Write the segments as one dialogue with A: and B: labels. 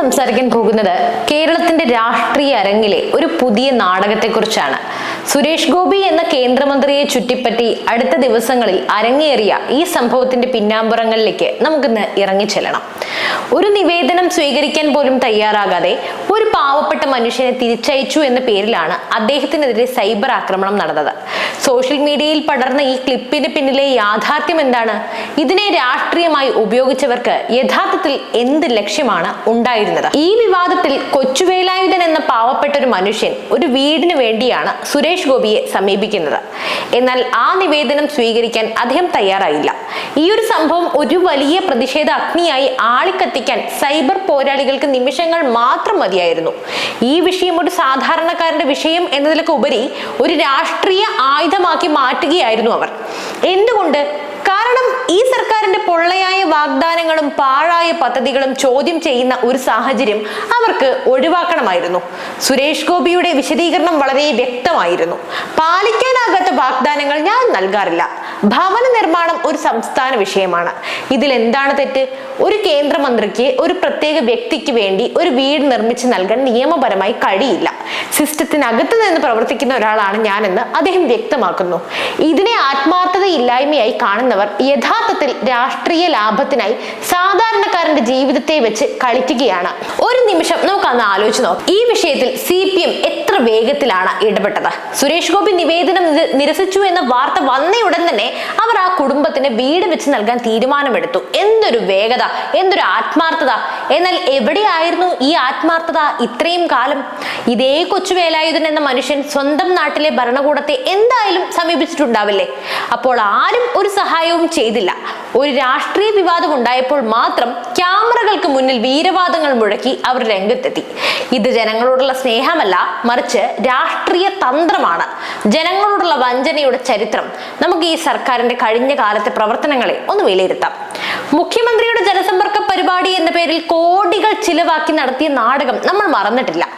A: സംസാരിക്കാൻ പോകുന്നത് കേരളത്തിന്റെ രാഷ്ട്രീയ അരങ്ങിലെ ഒരു പുതിയ നാടകത്തെക്കുറിച്ചാണ്. സുരേഷ് ഗോപി എന്ന കേന്ദ്രമന്ത്രിയെ ചുറ്റിപ്പറ്റി അടുത്ത ദിവസങ്ങളിൽ അരങ്ങേറിയ ഈ സംഭവത്തിന്റെ പിന്നാമ്പുറങ്ങളിലേക്ക് നമുക്കിന്ന് ഇറങ്ങിച്ചെല്ലണം. ഒരു നിവേദനം സ്വീകരിക്കാൻ പോലും തയ്യാറാകാതെ ഒരു പാവപ്പെട്ട മനുഷ്യനെ തിരിച്ചയച്ചു എന്ന പേരിലാണ് അദ്ദേഹത്തിനെതിരെ സൈബർ ആക്രമണം നടന്നത്. സോഷ്യൽ മീഡിയയിൽ പടർന്ന ഈ ക്ലിപ്പിന് പിന്നിലെ യാഥാർത്ഥ്യം എന്താണ്? ഇതിനെ രാഷ്ട്രീയമായി ഉപയോഗിച്ചവർക്ക് യഥാർത്ഥത്തിൽ എന്ത് ലക്ഷ്യമാണ് ഉണ്ടായിരുന്നത്? ഈ വിവാദത്തിൽ കൊച്ചുവേലായുധൻ എന്ന പാവപ്പെട്ട ഒരു മനുഷ്യൻ ഒരു വീടിന് വേണ്ടിയാണ് സുരേഷ് ഗോപിയെ സമീപിക്കുന്നത്. എന്നാൽ ആ നിവേദനം സ്വീകരിക്കാൻ അദ്ദേഹം തയ്യാറായില്ല. ഈ ഒരു സംഭവം ഒരു വലിയ പ്രതിഷേധ അഗ്നിയായി ആളിക്കത്തിക്കാൻ സൈബർ പോരാളികൾക്ക് നിമിഷങ്ങൾ മാത്രം മതിയായിരുന്നു. ഈ വിഷയം ഒരു സാധാരണക്കാരന്റെ വിഷയം എന്നതിലൊക്കെ ഉപരി ഒരു രാഷ്ട്രീയ ആയുധമാക്കി മാറ്റുകയായിരുന്നു അവർ. എന്തുകൊണ്ട് കാരണം ഈ സർക്കാരിന്റെ പൊള്ളയായ വാഗ്ദാനങ്ങളും പാഴായ പദ്ധതികളും ചോദ്യം ചെയ്യുന്ന ഒരു സാഹചര്യം അവർക്ക് ഒഴിവാക്കണമായിരുന്നു. സുരേഷ് ഗോപിയുടെ വിശദീകരണം വളരെ വ്യക്തമായിരുന്നു. പാലിക്കാനാകാത്ത വാഗ്ദാനങ്ങൾ ഞാൻ നൽകാറില്ല. ഭവന നിർമ്മാണം ഒരു സംസ്ഥാന വിഷയമാണ്. ഇതിൽ എന്താണ് തെറ്റ്? ഒരു കേന്ദ്രമന്ത്രിക്ക് ഒരു പ്രത്യേക വ്യക്തിക്ക് വേണ്ടി ഒരു വീട് നിർമ്മിച്ച് നൽകാൻ നിയമപരമായി കഴിയില്ല. സിസ്റ്റത്തിനകത്ത് നിന്ന് പ്രവർത്തിക്കുന്ന ഒരാളാണ് ഞാനെന്ന് അദ്ദേഹം വ്യക്തമാക്കുന്നു. ഇതിനെ ആത്മാർത്ഥതയില്ലായ്മയായി കാണുന്നവർ യഥാർത്ഥത്തിൽ രാഷ്ട്രീയ ലാഭത്തിനായി സാധാരണക്കാരന്റെ ജീവിതത്തെ വെച്ച് കളിക്കുകയാണ്. ഒരു നിമിഷം നമുക്ക് അന്ന് ആലോചിച്ച് നോക്കാം. ഈ വിഷയത്തിൽ സി പി എം എത്ര വേഗത്തിലാണ് ഇടപെട്ടത്? സുരേഷ് ഗോപി നിവേദനം നിരസിച്ചു എന്ന വാർത്ത വന്നയുടൻ തന്നെ അവർ ആ കുടുംബത്തിന് വീട് വെച്ച് നൽകാൻ തീരുമാനമെടുത്തു. എന്തൊരു വേഗത എന്തൊരു ആത്മാർത്ഥത. എന്നാൽ എവിടെയായിരുന്നു ഈ ആത്മാർത്ഥത ഇത്രയും കാലം? ഇതേ കൊച്ചുവേലായുധൻ എന്ന മനുഷ്യൻ സ്വന്തം നാട്ടിലെ ഭരണകൂടത്തെ എന്തായാലും സമീപിച്ചിട്ടുണ്ടാവില്ലേ? അപ്പോൾ ആരും ഒരു സഹായവും ചെയ്തില്ല. ഒരു രാഷ്ട്രീയ വിവാദം ഉണ്ടായപ്പോൾ മാത്രം ക്യാമറകൾക്ക് മുന്നിൽ വീരവാദങ്ങൾ മുഴക്കി അവർ രംഗത്തെത്തി. ഇത് ജനങ്ങളോടുള്ള സ്നേഹമല്ല മറിച്ച് രാഷ്ട്രീയ തന്ത്രമാണ്. ജനങ്ങളോടുള്ള വഞ്ചനയുടെ ചരിത്രം. നമുക്ക് ഈ സർക്കാരിന്റെ കഴിഞ്ഞ കാലത്തെ പ്രവർത്തനങ്ങളെ ഒന്ന് വിലയിരുത്താം. മുഖ്യമന്ത്രിയുടെ ജനസമ്പർക്ക പരിപാടി എന്ന പേരിൽ കോടികൾ ചിലവാക്കി നടത്തിയ നാടകം നമ്മൾ മറന്നിട്ടില്ല.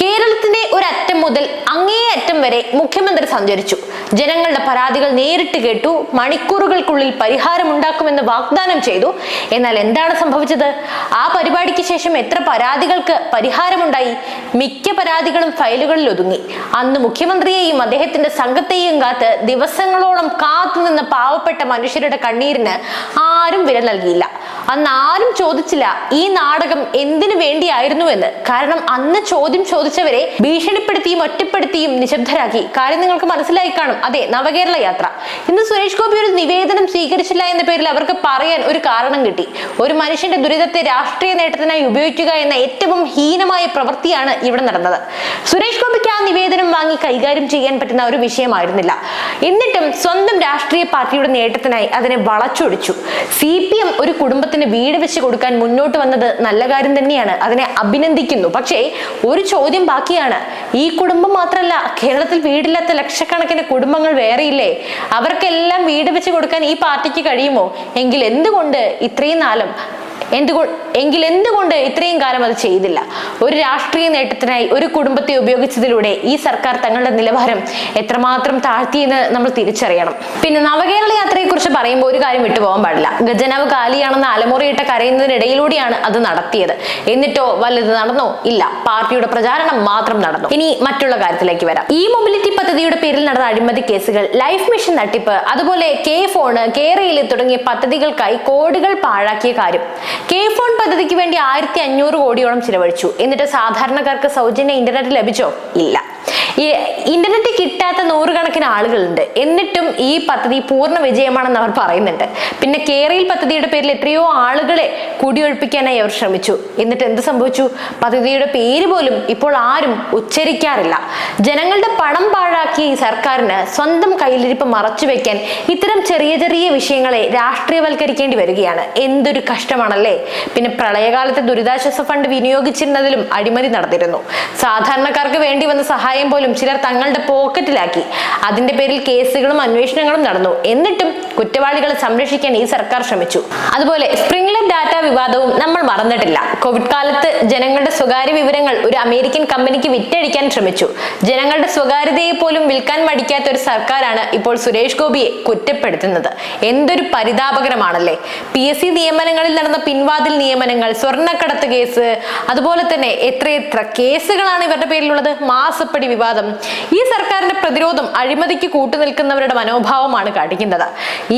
A: കേരളത്തിന്റെ ഒരറ്റം മുതൽ അങ്ങേയറ്റം വരെ മുഖ്യമന്ത്രി സഞ്ചരിച്ചു. ജനങ്ങളുടെ പരാതികൾ നേരിട്ട് കേട്ടു മണിക്കൂറുകൾക്കുള്ളിൽ പരിഹാരമുണ്ടാക്കുമെന്ന് വാഗ്ദാനം ചെയ്തു. എന്നാൽ എന്താണ് സംഭവിച്ചത്? ആ പരിപാടിക്ക് ശേഷം എത്ര പരാതികൾക്ക് പരിഹാരമുണ്ടായി? മിക്ക പരാതികളും ഫയലുകളിൽ ഒതുങ്ങി. അന്ന് മുഖ്യമന്ത്രിയെയും അദ്ദേഹത്തിന്റെ സംഘത്തെയും കാത്ത് ദിവസങ്ങളോളം കാത്തുനിന്ന പാവപ്പെട്ട മനുഷ്യരുടെ കണ്ണീരിന് ആരും വില നൽകിയില്ല. അന്ന് ആരും ചോദിച്ചില്ല ഈ നാടകം എന്തിനു വേണ്ടിയായിരുന്നു എന്ന്? കാരണം അന്ന് ചോദ്യം ചോദിച്ചവരെ ഭീഷണിപ്പെടുത്തിയും ഒറ്റപ്പെടുത്തിയും നിശബ്ദരാക്കി. കാര്യം നിങ്ങൾക്ക് മനസ്സിലായി കാണും. അതെ നവകേരള യാത്ര. ഇന്ന് സുരേഷ് ഗോപി ഒരു നിവേദനം സ്വീകരിച്ചില്ല എന്ന പേരിൽ അവർക്ക് പറയാൻ ഒരു കാരണം കിട്ടി. ഒരു മനുഷ്യന്റെ ദുരിതത്തെ രാഷ്ട്രീയ നേട്ടത്തിനായി ഉപയോഗിക്കുക എന്ന ഏറ്റവും ഹീനമായ പ്രവൃത്തിയാണ് ഇവിടെ നടന്നത്. സുരേഷ് ഗോപിക്ക് ആ നിവേദനം വാങ്ങി കൈകാര്യം ചെയ്യാൻ പറ്റുന്ന ഒരു വിഷയമായിരുന്നില്ല. എന്നിട്ടും സ്വന്തം രാഷ്ട്രീയ പാർട്ടിയുടെ നേട്ടത്തിനായി അതിനെ വളച്ചൊടിച്ചു. സി ഒരു കുടുംബത്തിന് വീട് വെച്ച് കൊടുക്കാൻ മുന്നോട്ട് വന്നത് നല്ല കാര്യം തന്നെയാണ്. അതിനെ അഭിനന്ദിക്കുന്നു. പക്ഷേ ഒരു ചോദ്യം ബാക്കിയാണ്. ഈ കുടുംബം മാത്രമല്ല കേരളത്തിൽ വീടില്ലാത്ത ലക്ഷക്കണക്കിന് കുടുംബങ്ങൾ വേറെയില്ലേ? അവർക്കെല്ലാം വീട് വെച്ച് കൊടുക്കാൻ ഈ പാർട്ടിക്ക് കഴിയുമോ? എങ്കിൽ എന്തുകൊണ്ട് ഇത്രയും നാളും എന്തുകൊണ്ട് എങ്കിൽ എന്തുകൊണ്ട് ഇത്രയും കാലം അത് ചെയ്തില്ല? ഒരു രാഷ്ട്രീയ നേട്ടത്തിനായി ഒരു കുടുംബത്തെ ഉപയോഗിച്ചതിലൂടെ ഈ സർക്കാർ തങ്ങളുടെ നിലവാരം എത്രമാത്രം താഴ്ത്തിയെന്ന് നമ്മൾ തിരിച്ചറിയണം. പിന്നെ നവകേരള യാത്രയെക്കുറിച്ച് പറയുമ്പോൾ ഒരു കാര്യം വിട്ടുപോകാൻ പാടില്ല. ഗജനാവ് കാലിയാണെന്ന് അലമുറയിട്ട് കരയുന്നതിനിടയിലൂടെയാണ് അത് നടത്തിയത്. എന്നിട്ടോ വല്ലത് നടന്നോ? ഇല്ല. പാർട്ടിയുടെ പ്രചാരണം മാത്രം നടന്നു. ഇനി മറ്റുള്ള കാര്യത്തിലേക്ക് വരാം. ഈ മൊബിലിറ്റി പദ്ധതിയുടെ നടന്ന അഴിമതി കേസുകൾ ലൈഫ് മിഷൻ തട്ടിപ്പ് അതുപോലെ കെ ഫോണ് കെ റെയിൽ തുടങ്ങിയ പദ്ധതികൾക്കായി കോടികൾ പാഴാക്കിയ കാര്യം. കെ ഫോൺ പദ്ധതിക്ക് വേണ്ടി ആയിരത്തി അഞ്ഞൂറ് കോടിയോളം ചിലവഴിച്ചു. എന്നിട്ട് സാധാരണക്കാർക്ക് സൗജന്യ ഇന്റർനെറ്റ് ലഭിച്ചോ? ഇല്ല. ഇന്റർനെറ്റ് കിട്ടാത്ത നൂറുകണക്കിന് ആളുകളുണ്ട്. എന്നിട്ടും ഈ പദ്ധതി പൂർണ വിജയമാണെന്ന് അവർ പറയുന്നുണ്ട്. പിന്നെ കേരയിൽ പദ്ധതിയുടെ പേരിൽ എത്രയോ ആളുകളെ കുടിയൊഴിപ്പിക്കാനായി അവർ ശ്രമിച്ചു. എന്നിട്ട് എന്ത് സംഭവിച്ചു? പദ്ധതിയുടെ പേര് പോലും ഇപ്പോൾ ആരും ഉച്ചരിക്കാറില്ല. ജനങ്ങളുടെ പണം പാഴാക്കി ഈ സർക്കാരിന് സ്വന്തം കയ്യിലിരിപ്പ് മറച്ചു വെക്കാൻ ഇത്തരം ചെറിയ ചെറിയ വിഷയങ്ങളെ രാഷ്ട്രീയവൽക്കരിക്കേണ്ടി വരികയാണ്. എന്തൊരു കഷ്ടമാണല്ലേ? പിന്നെ പ്രളയകാലത്തെ ദുരിതാശ്വാസ ഫണ്ട് വിനിയോഗിച്ചിരുന്നതിലും അഴിമതി നടന്നിരുന്നു. സാധാരണക്കാർക്ക് വേണ്ടി വന്ന സഹായം പോലും ചിലർ തങ്ങളുടെ പോക്കറ്റിലാക്കി. അതിന്റെ പേരിൽ കേസുകളും അന്വേഷണങ്ങളും നടന്നു. എന്നിട്ടും കുറ്റവാളികളെ സംരക്ഷിക്കാൻ ഈ സർക്കാർ ശ്രമിച്ചു. അതുപോലെ സ്പ്രിംഗ്ലർ ഡാറ്റ വിവാദവും നമ്മൾ മറന്നിട്ടില്ല. കോവിഡ് കാലത്ത് ജനങ്ങളുടെ സ്വകാര്യ വിവരങ്ങൾ ഒരു അമേരിക്കൻ കമ്പനിക്ക് വിറ്റഴിക്കാൻ ശ്രമിച്ചു. ജനങ്ങളുടെ സ്വകാര്യതയെ പോലും വിൽക്കാൻ മടിക്കാത്ത ഒരു സർക്കാരാണ് ഇപ്പോൾ സുരേഷ് ഗോപിയെ കുറ്റപ്പെടുത്തുന്നത്. എന്തൊരു പരിതാപകരമാണല്ലേ? പി എസ് സി നിയമനങ്ങളിൽ നടന്ന പിൻവാതിൽ നിയമനങ്ങൾ സ്വർണക്കടത്ത് കേസ് അതുപോലെ തന്നെ എത്രയെത്ര കേസുകളാണ് ഇവരുടെ പേരിലുള്ളത്? മാസപ്പടി വിവാദം. ഈ സർക്കാരിന്റെ പ്രതിരോധം അഴിമതിക്ക് കൂട്ടുനിൽക്കുന്നവരുടെ മനോഭാവമാണ് കാണിക്കുന്നത്.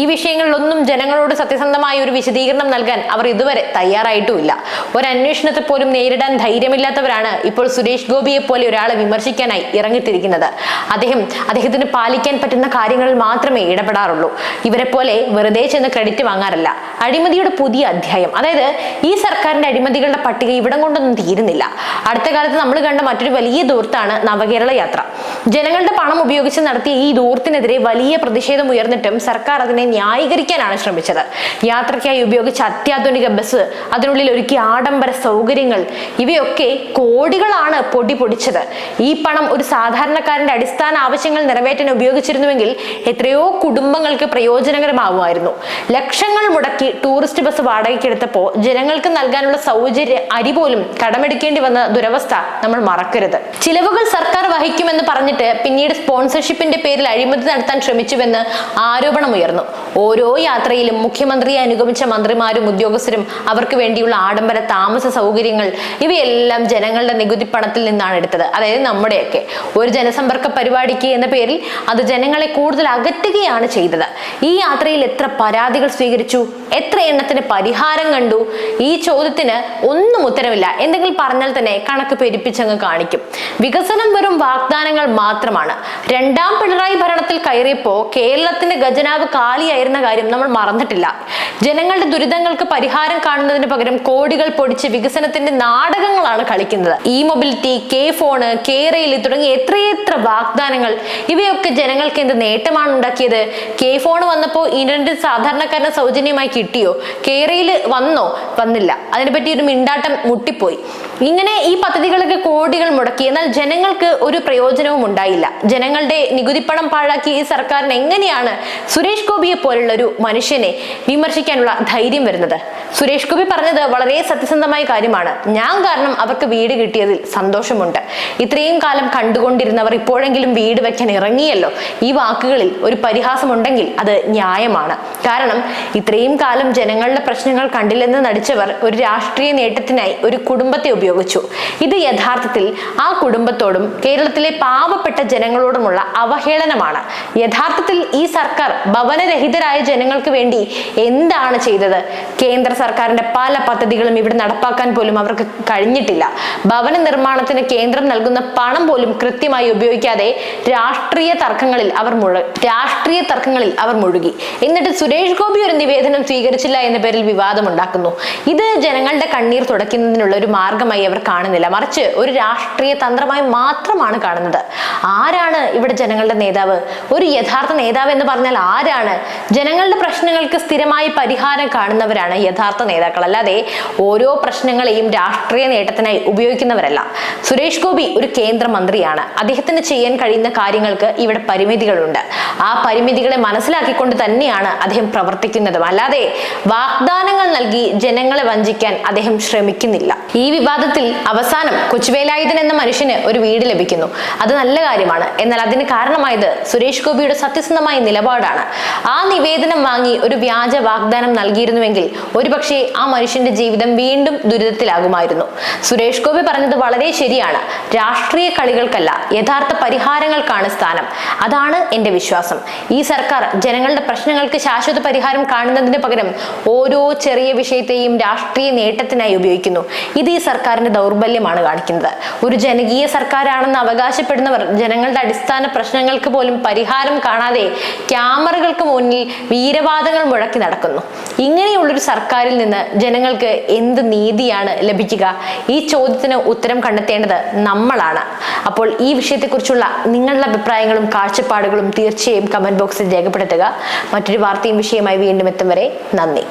A: ഈ വിഷയങ്ങളിലൊന്നും ജനങ്ങളോട് സത്യസന്ധമായ ഒരു വിശദീകരണം നൽകാൻ അവർ ഇതുവരെ തയ്യാറായിട്ടുമില്ല. ഒരു പോലും നേരിടാൻ ധൈര്യമില്ലാത്തവരാണ് ഇപ്പോൾ സുരേഷ് ഗോപിയെ പോലെ ഒരാളെ വിമർശിക്കാനായി ഇറങ്ങിത്തിരിക്കുന്നത്. അദ്ദേഹം അദ്ദേഹത്തിന് പാലിക്കാൻ പറ്റുന്ന കാര്യങ്ങളിൽ മാത്രമേ ഇടപെടാറുള്ളൂ. ഇവരെ പോലെ വെറുതെ ചെന്ന് ക്രെഡിറ്റ് വാങ്ങാറില്ല. അഴിമതിയുടെ പുതിയ അധ്യായം. അതായത് ഈ സർക്കാരിന്റെ അഴിമതികളുടെ പട്ടിക ഇവിടം കൊണ്ടൊന്നും തീരുന്നില്ല. അടുത്ത കാലത്ത് നമ്മൾ കണ്ട മറ്റൊരു വലിയ ദൂർത്താണ് നവകേരള യാത്ര. ജനങ്ങളുടെ പണം ഉപയോഗിച്ച് നടത്തിയ ഈ ദൂർത്തിനെതിരെ വലിയ പ്രതിഷേധം ഉയർന്നിട്ടും സർക്കാർ അതിനെ ന്യായീകരിക്കാനാണ് ശ്രമിച്ചത്. യാത്രയ്ക്കായി ഉപയോഗിച്ച അത്യാധുനിക ബസ് അതിനുള്ളിൽ ഒരുക്കിയ ആഡംബര സൗകര്യങ്ങൾ ഇവയൊക്കെ കോടികളാണ് പൊടി പൊടിച്ചത്. ഈ പണം ഒരു സാധാരണക്കാരന്റെ അടിസ്ഥാന ആവശ്യങ്ങൾ നിറവേറ്റാൻ ഉപയോഗിച്ചിരുന്നുവെങ്കിൽ എത്രയോ കുടുംബങ്ങൾക്ക് പ്രയോജനകരമാവുമായിരുന്നു. ലക്ഷങ്ങൾ മുടക്കി ടൂറിസ്റ്റ് ബസ് വാടകയ്ക്കെടുത്തപ്പോൾ ജനങ്ങൾക്ക് നൽകാനുള്ള സൗകര്യ അരി പോലും കടമെടുക്കേണ്ടി വന്ന ദുരവസ്ഥ നമ്മൾ മറക്കരുത്. ചിലവുകൾ സർക്കാർ വഹിക്കുമെന്ന് പറഞ്ഞിട്ട് പിന്നീട് സ്പോൺസർഷിപ്പിന്റെ പേരിൽ അഴിമതി നടത്താൻ ശ്രമിച്ചുവെന്ന് ആരോപണമുയർന്നു. ഓരോ യാത്രയിലും മുഖ്യമന്ത്രിയെ അനുഗമിച്ച മന്ത്രിമാരും ഉദ്യോഗസ്ഥരും അവർക്ക് വേണ്ടിയുള്ള ആഡംബര താമസ സൗകര്യങ്ങൾ ഇവയെല്ലാം ജനങ്ങളുടെ നികുതി പണത്തിൽ നിന്നാണ് എടുത്തത്. അതായത് നമ്മുടെയൊക്കെ. ഒരു ജനസമ്പർക്ക പരിപാടിക്ക് എന്ന പേരിൽ അത് ജനങ്ങളെ കൂടുതൽ അകറ്റുകയാണ് ചെയ്തത്. ഈ യാത്രയിൽ എത്ര പരാതികൾ സ്വീകരിച്ചു? എത്ര എണ്ണത്തിന് പരിഹാരം കണ്ടു? ഈ ചോദ്യത്തിന് ഒന്നും ഉത്തരവില്ല എന്തെങ്കിലും പറഞ്ഞാൽ തന്നെ കണക്ക് പെരുപ്പിച്ചങ്ങ് കാണിക്കും. വികസനം വെറും വാഗ്ദാനങ്ങൾ മാത്രമാണ്. രണ്ടാം പിണറായി ഭരണത്തിൽ കയറിയപ്പോ കേരളത്തിന്റെ ഖജനാവ് കാലിയായിരുന്ന കാര്യം നമ്മൾ മറന്നിട്ടില്ല. ജനങ്ങളുടെ ദുരിതങ്ങൾക്ക് പരിഹാരം കാണുന്നതിന് പകരം കോടികൾ പൊടിച്ച് വികസനത്തിന്റെ നാടകങ്ങളാണ് കളിക്കുന്നത്. E mobility K phone K rail തുടങ്ങിയ എത്രയെത്ര വാഗ്ദാനങ്ങൾ ഇവയൊക്കെ ജനങ്ങൾക്ക് എന്ത് നേട്ടമാണ് ഉണ്ടാക്കിയത്? കെ ഫോൺ വന്നപ്പോൾ ഇന്റർനെറ്റ് സാധാരണക്കാരന് സൗജന്യമായി കിട്ടിയോ? കേരയിൽ വന്നോ? വന്നില്ല. അതിനെപ്പറ്റി ഒരു മിണ്ടാട്ടം മുട്ടിപ്പോയി. ഇങ്ങനെ ഈ പദ്ധതികളൊക്കെ കോടികൾ മുടക്കി. എന്നാൽ ജനങ്ങൾക്ക് ഒരു പ്രയോജനവും ഉണ്ടായില്ല. ജനങ്ങളുടെ നികുതിപ്പണം പാഴാക്കി ഈ സർക്കാരിന് എങ്ങനെയാണ് സുരേഷ് ഗോപിയെ പോലുള്ള ഒരു മനുഷ്യനെ വിമർശിക്കാനുള്ള ധൈര്യം വരുന്നത്? സുരേഷ് ഗോപി പറഞ്ഞത് വളരെ സത്യസന്ധമായ കാര്യമാണ്. ഞാൻ കാരണം അവർക്ക് വീട് കിട്ടിയതിൽ സന്തോഷമുണ്ട്. ഇത്രയും കാലം കണ്ടുകൊണ്ടിരുന്നവർ ഇപ്പോഴെങ്കിലും വീട് വെക്കാൻ ഇറങ്ങിയല്ലോ. ഈ വാക്കുകളിൽ ഒരു പരിഹാസമുണ്ടെങ്കിൽ അത് ന്യായമാണ്. കാരണം ഇത്രയും കാലം ജനങ്ങളുടെ പ്രശ്നങ്ങൾ കണ്ടില്ലെന്ന് നടിച്ചവർ ഒരു രാഷ്ട്രീയ നേട്ടത്തിനായി ഒരു കുടുംബത്തെ ഉപയോഗിച്ചു. ഇത് യഥാർത്ഥത്തിൽ ആ കുടുംബത്തോടും കേരളത്തിലെ പാവപ്പെട്ട ജനങ്ങളോടുമുള്ള അവഹേളനമാണ്. യഥാർത്ഥത്തിൽ ഈ സർക്കാർ ഭവനരഹിതരായ ജനങ്ങൾക്ക് വേണ്ടി എന്താണ് ചെയ്തത്? കേന്ദ്ര സർക്കാരിന്റെ പല പദ്ധതികളും ഇവിടെ നടപ്പാക്കാൻ പോലും അവർക്ക് കഴിഞ്ഞിട്ടില്ല. ഭവന നിർമ്മാണത്തിന് കേന്ദ്രം നൽകുന്ന പണം പോലും കൃത്യമായി ഉപയോഗിക്കാതെ രാഷ്ട്രീയ തർക്കങ്ങളിൽ അവർ മുഴ രാഷ്ട്രീയ തർക്കങ്ങളിൽ അവർ മുഴുകി. എന്നിട്ട് സുരേഷ് ഗോപി ഒരു നിവേദനം സ്വീകരിച്ചില്ല എന്ന പേരിൽ വിവാദമുണ്ടാക്കുന്നു. ഇത് ജനങ്ങളുടെ കണ്ണീർ തുടയ്ക്കുന്നതിനുള്ള ഒരു മാർഗമായി അവർ കാണുന്നില്ല. മറിച്ച് ഒരു രാഷ്ട്രീയ തന്ത്രമായി മാത്രമാണ് കാണുന്നത്. ആരാണ് ഇവിടെ ജനങ്ങളുടെ നേതാവ്? ഒരു യഥാർത്ഥ നേതാവ് എന്ന് പറഞ്ഞാൽ ആരാണ്? ജനങ്ങളുടെ പ്രശ്നങ്ങൾക്ക് സ്ഥിരമായി പരിഹാരം കാണുന്നവരാണ് യഥാർത്ഥ നേതാക്കൾ. അല്ലാതെ ഓരോ പ്രശ്നങ്ങളെയും രാഷ്ട്രീയ നേട്ടത്തിനായി ഉപയോഗിക്കുന്നവരല്ല. സുരേഷ് ഗോപി ഒരു കേന്ദ്രമന്ത്രിയാണ്. അദ്ദേഹത്തിന് ചെയ്യാൻ കഴിയുന്ന കാര്യങ്ങൾക്ക് ഇവിടെ പരിമിതികളുണ്ട്. ആ പരിമിതികളെ മനസ്സിലാക്കിക്കൊണ്ട് തന്നെയാണ് അദ്ദേഹം പ്രവർത്തിക്കുന്നതും. അല്ലാതെ വാഗ്ദാനങ്ങൾ നൽകി ജനങ്ങളെ വഞ്ചിക്കാൻ അദ്ദേഹം ശ്രമിക്കുന്നില്ല. ഈ വിവാദത്തിൽ അവസാനം കൊച്ചുവേലായുധൻ എന്ന മനുഷ്യന് ഒരു വീട് ലഭിക്കുന്നു. അത് നല്ല കാര്യമാണ്. എന്നാൽ അതിന് കാരണമായത് സുരേഷ് ഗോപിയുടെ സത്യസന്ധമായ നിലപാടാണ്. ആ നിവേദനം വാങ്ങി ഒരു വ്യാജ വാഗ്ദാനം നൽകിയിരുന്നുവെങ്കിൽ ഒരുപക്ഷെ ആ മനുഷ്യന്റെ ജീവിതം വീണ്ടും ദുരിതത്തിലാകുമായിരുന്നു. സുരേഷ് ഗോപി പറഞ്ഞത് വളരെ ശരിയാണ്. രാഷ്ട്രീയ കളികൾക്കല്ല യഥാർത്ഥ പരിഹാരങ്ങൾക്കാണ് സ്ഥാനം. അതാണ് എന്റെ വിശ്വാസം. ഈ സർക്കാർ ജനങ്ങളുടെ പ്രശ്നങ്ങൾക്ക് ശാശ്വത പരിഹാരം കാണുന്നതിന് പകരം ഓരോ ചെറിയ വിഷയത്തെയും രാഷ്ട്രീയ നേട്ടത്തിനായി ഉപയോഗിക്കുന്നു. ഇത് ഈ സർക്കാരിന്റെ ദൗർബല്യമാണ് കാണിക്കുന്നത്. ഒരു ജനകീയ സർക്കാരാണെന്ന് അവകാശപ്പെടുന്നവർ ജനങ്ങളുടെ അടിസ്ഥാന പ്രശ്നങ്ങൾക്ക് പോലും പരിഹാരം കാണാതെ ക്യാമറകൾക്ക് മുന്നിൽ വീരവാദങ്ങൾ മുഴക്കി നടക്കുന്നു. ഇങ്ങനെയുള്ളൊരു സർക്കാരിൽ നിന്ന് ജനങ്ങൾക്ക് എന്ത് നീതിയാണ് ലഭിക്കുക? ഈ ചോദ്യത്തിന് ഉത്തരം കണ്ടെത്തേണ്ടത് നമ്മളാണ്. അപ്പോൾ ഈ വിഷയത്തെക്കുറിച്ചുള്ള നിങ്ങളുടെ അഭിപ്രായങ്ങളും കാഴ്ചപ്പാടുകളും തീർച്ചയായും കമന്റ് ബോക്സിൽ രേഖപ്പെടുത്തുക. മറ്റൊരു വാർത്തയും വിഷയമായി വീണ്ടും എത്തും വരെ നന്ദി.